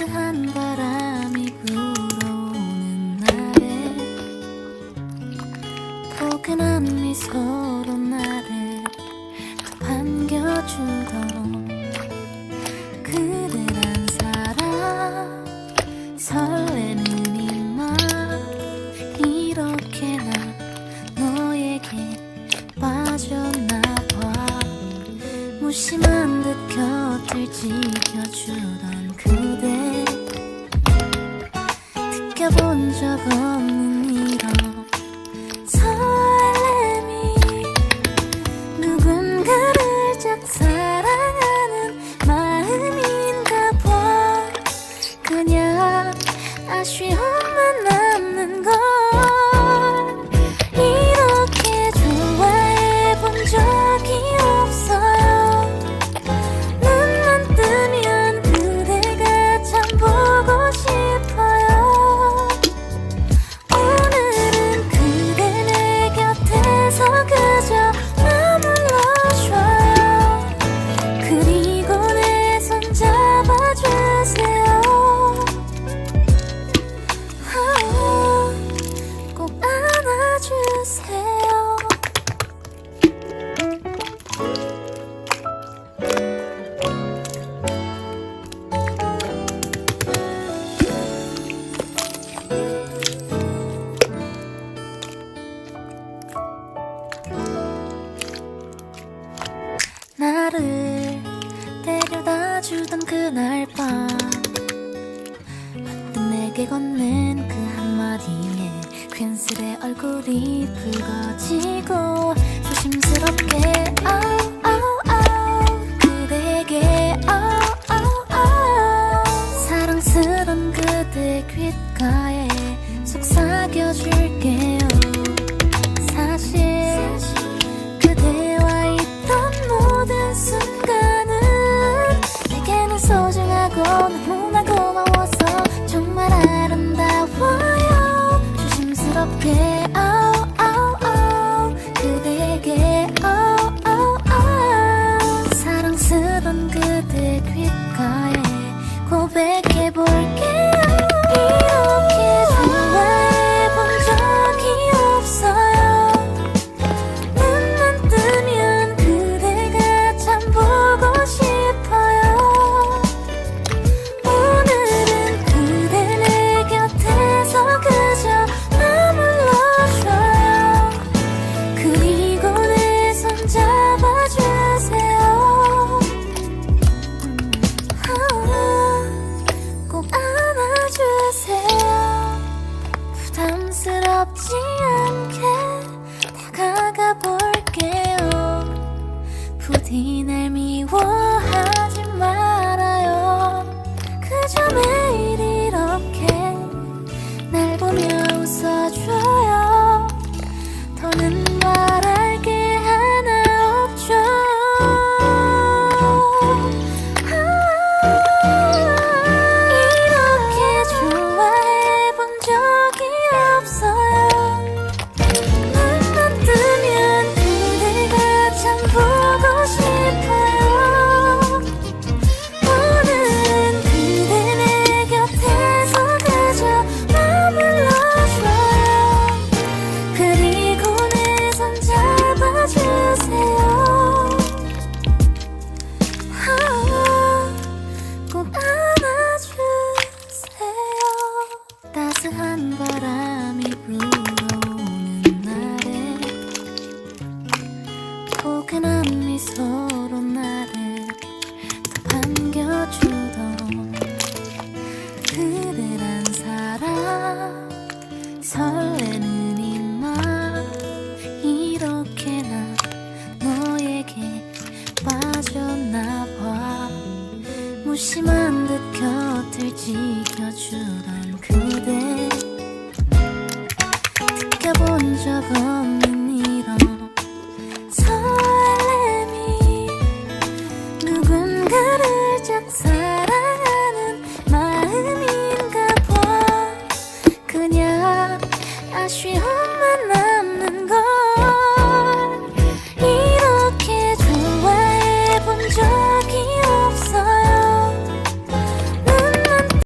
따스한 바람이 불어오는 날에 포근한 미소로 나를 반겨주던 그대란 사람 설레는 이 맘 이렇게 나 너에게 빠져나봐. 무심한 듯 곁을 지켜주던 적 없는 이런 설렘이 누군가를 짝 사랑하는 마음인가 봐. 그냥 아쉬움 그날 밤. 문득 내게 건넨 그 한마디에 괜스레 얼굴이 붉어지고 그날미워 sun.